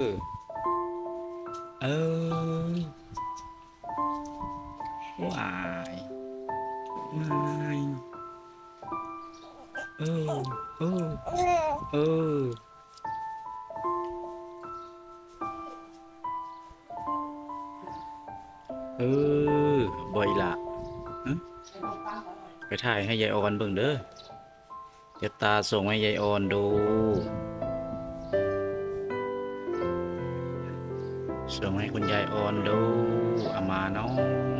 เออวายวายเออเออเออเออบ่อยละฮะไปถ่ายให้ยายออนเบิ่งเด้อเดี๋ยวตาส่งให้ยายออนดู ส่งให้คุณยายออนดูอามาน้อย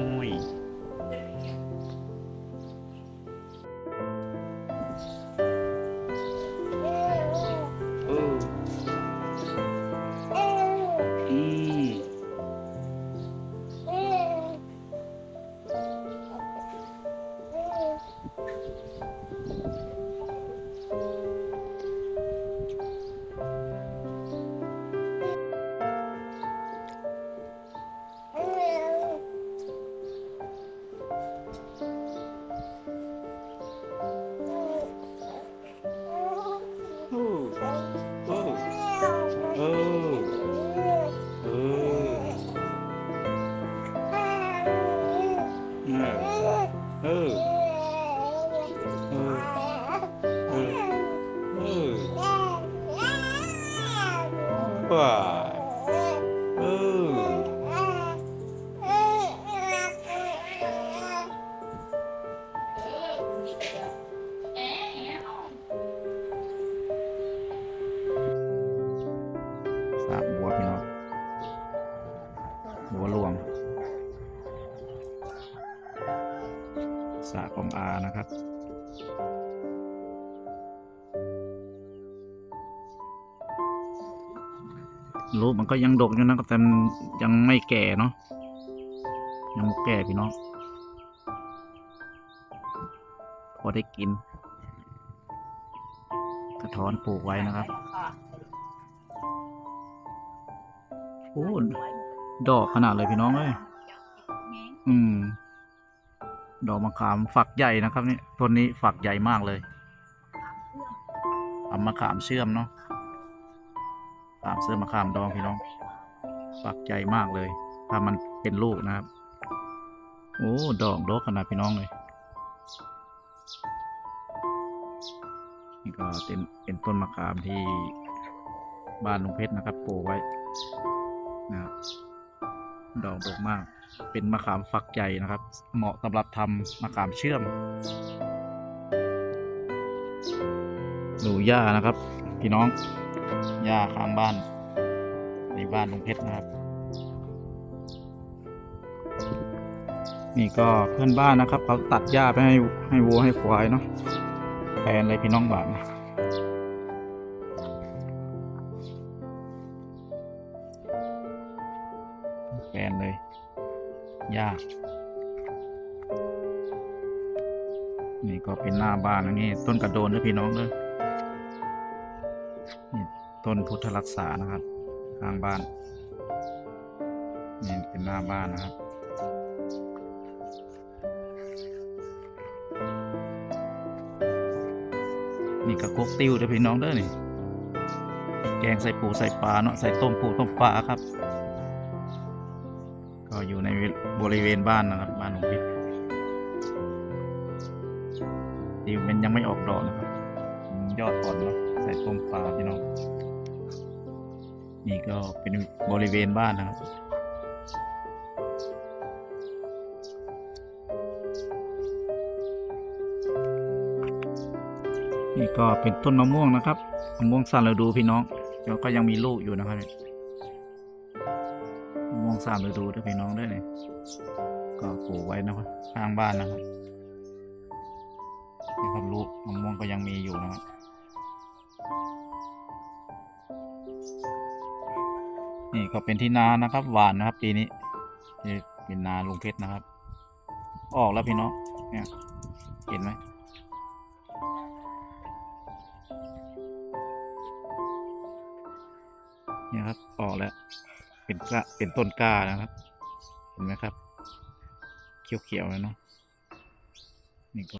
สระของอานะครับ รูปมันก็ยังดกอยู่นะแต่ยังไม่แก่เนาะยังไม่แก่พี่น้องพอได้กิน กระท้อนปลูกไว้นะครับโอ้ดอกขนาดเลยพี่น้องเอ้ยอืม ดอกมะขามฝักใหญ่นะครับนี่ต้นนี้ฝักใหญ่มากเลยทำมะขามเชื่อมเนาะขามเชื่อมมะขามดองพี่น้อง ฝักใหญ่มากเลย ถ้ามันเป็นลูกนะครับ โอ้ดอกดกขนาดพี่น้องเลยนี่ก็เป็นเป็นต้นมะขามที่บ้านลุงเพชรนะครับปลูกไว้นะครับดอกดกมาก เป็นมะขามฝักใหญ่นะครับ เหมาะสำหรับทำมะขามเชื่อมหนูหญ้านะครับ พี่น้องหญ้าข้างบ้าน ในบ้านลุงเพชรนะครับ นี่ก็เพื่อนบ้านนะครับเขาตัดหญ้าไปให้ให้วัวให้ควายเนาะแพนเลยพี่น้องบ้านะแฟนเลย ยาก นี่ก็เป็นหน้าบ้านนะนี่ต้นกระโดนด้วยพี่น้องเลยนี่ต้นพุทธรักษานะครับข้างบ้าน นี่เป็นหน้าบ้านนะครับนี่กระกกติ้วด้วยพี่น้องเด้อนี่ แกงใส่ปูใส่ปลาเนาะใส่ต้มปูต้มปลาครับ อยู่ในบริเวณบ้านนะครับบ้านของเพชรที่มันยังไม่ออกดอกนะครับ ยอดอ่อนเนาะใส่ต้มปลาพี่น้องนี่ก็เป็นบริเวณบ้านนะครับนี่ก็เป็นต้นมะม่วงนะครับมะม่วงสั่นฤดูพี่น้องก็ยังมีลูกอยู่นะครับ ม่วงสามฤดูด้วยพี่น้องด้วยเนี่ยก็ปลูกไว้นะครับข้างบ้านนะครับนี่ครับลูกมะม่วงก็ยังมีอยู่นะครับนี่ก็เป็นที่นานะครับ หวานนะครับ ปีนี้นี่เป็นนาลุงเพชรนะครับ ออกแล้วพี่น้องเนี่ยเห็นไหมเนี่ยครับออกแล้ว เป็นกล้าเป็นต้นกล้านะครับ เห็นไหมครับ เขียวๆเลยเนาะนี่ก็